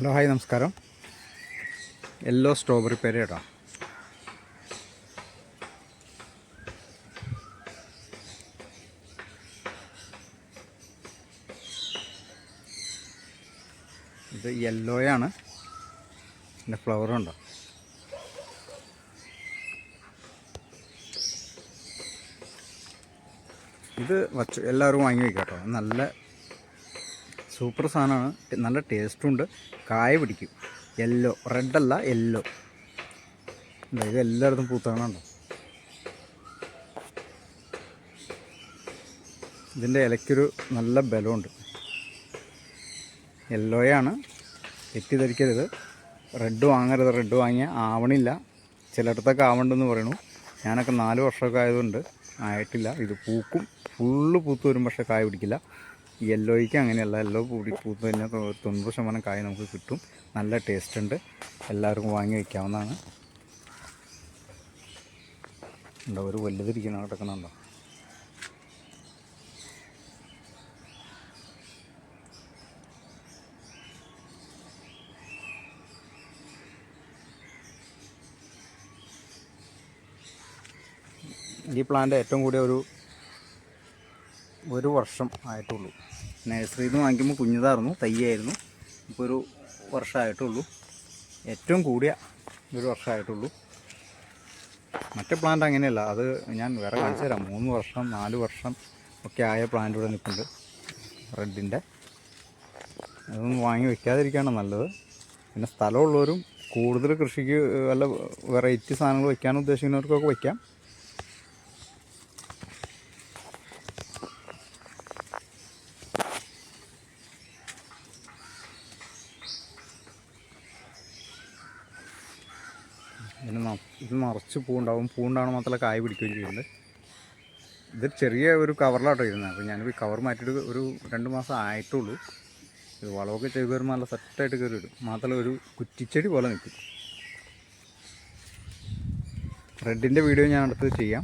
Hello hi നമസ്കാരം. Yellow strawberry പേര് കേട്ടോ. ഇത് യെല്ലോയാണ്. എന്റെ ഫ്ലവറും ഉണ്ടോ? ഇത് വച്ച് എല്ലാവരും വാങ്ങി വയ്ക്കാം കേട്ടോ. നല്ല സൂപ്പർ സാധനമാണ്. നല്ല ടേസ്റ്റും ഉണ്ട്. കായ പിടിക്കും. യെല്ലോ റെഡല്ല യെല്ലോ ഇത് എല്ലായിടത്തും പൂത്താണുണ്ടോ ഇതിന്റെ ഇലയ്ക്കൊരു നല്ല ബലമുണ്ട്. യെല്ലോയാണ് തെറ്റിദ്ധരിക്കരുത്. റെഡ് വാങ്ങരുത്. റെഡ് വാങ്ങിയാൽ ആവണില്ല. ചിലയിടത്തൊക്കെ ആവണ്ടെന്ന് പറയണു. ഞാനൊക്കെ നാല് വർഷമൊക്കെ ആയതുകൊണ്ട് ആയിട്ടില്ല. ഇത് പൂക്കും. ഫുള്ള് പൂത്ത് വരും പക്ഷേ കായ പിടിക്കില്ല. യെല്ലോയ്ക്ക് അങ്ങനെയല്ല. യെല്ലോ പൂടി പൂത്ത് കഴിഞ്ഞാൽ തൊ- തൊണ്ണൂറ് ശതമാനം കായ നമുക്ക് കിട്ടും. നല്ല ടേസ്റ്റ് ഉണ്ട്. എല്ലാവർക്കും വാങ്ങി വയ്ക്കാവുന്നതാണ് ഉണ്ടോ ഒരു വലുതിരിക്കുന്ന കിടക്കുന്നുണ്ടോ ഈ പ്ലാന്റ് ഏറ്റവും കൂടിയ ഒരു ഒരു വർഷം ആയിട്ടുള്ളൂ. നഴ്സറിയിൽ നിന്ന് വാങ്ങിക്കുമ്പോൾ കുഞ്ഞതായിരുന്നു തയ്യായിരുന്നു. ഇപ്പോൾ ഒരു വർഷമായിട്ടുള്ളൂ ഏറ്റവും കൂടിയ ഒരു വർഷമായിട്ടുള്ളൂ മറ്റേ പ്ലാന്റ് അങ്ങനെയല്ല അത് ഞാൻ വേറെ കാണിച്ചു തരാം. മൂന്ന് വർഷം നാല് വർഷം ഒക്കെ ആയ പ്ലാന്റ് ഇവിടെ നിൽക്കുന്നുണ്ട് റെഡിന്റെ അതൊന്നും വാങ്ങി വയ്ക്കാതിരിക്കുകയാണ് നല്ലത്. പിന്നെ സ്ഥലമുള്ളവരും കൂടുതൽ കൃഷിക്ക് വല്ല വെറൈറ്റി സാധനങ്ങൾ വെക്കാൻ ഉദ്ദേശിക്കുന്നവർക്കൊക്കെ വയ്ക്കാം ഇതിന് ഇത് നിറച്ച് പൂണ്ടാവും. പൂണ്ടാണ് മാത്രമല്ല കായ പിടിക്കുകയും ചെയ്യുന്നുണ്ട്. ഇത് ചെറിയ ഒരു കവറിലാട്ടോ ഇരുന്നത്. അപ്പോൾ ഞാനിപ്പോൾ ഈ കവർ മാറ്റിയിട്ട് ഒരു രണ്ട് മാസം ആയിട്ടുള്ളൂ. ഇത് വളമൊക്കെ ചെയ്ത് വരുമ്പോൾ നല്ല സെറ്റായിട്ട് കയറി വരും. മാത്രമല്ല ഒരു കുറ്റിച്ചെടി പോലെ നിൽക്കും. റെഡിന്റെ വീഡിയോ ഞാൻ അടുത്ത് ചെയ്യാം.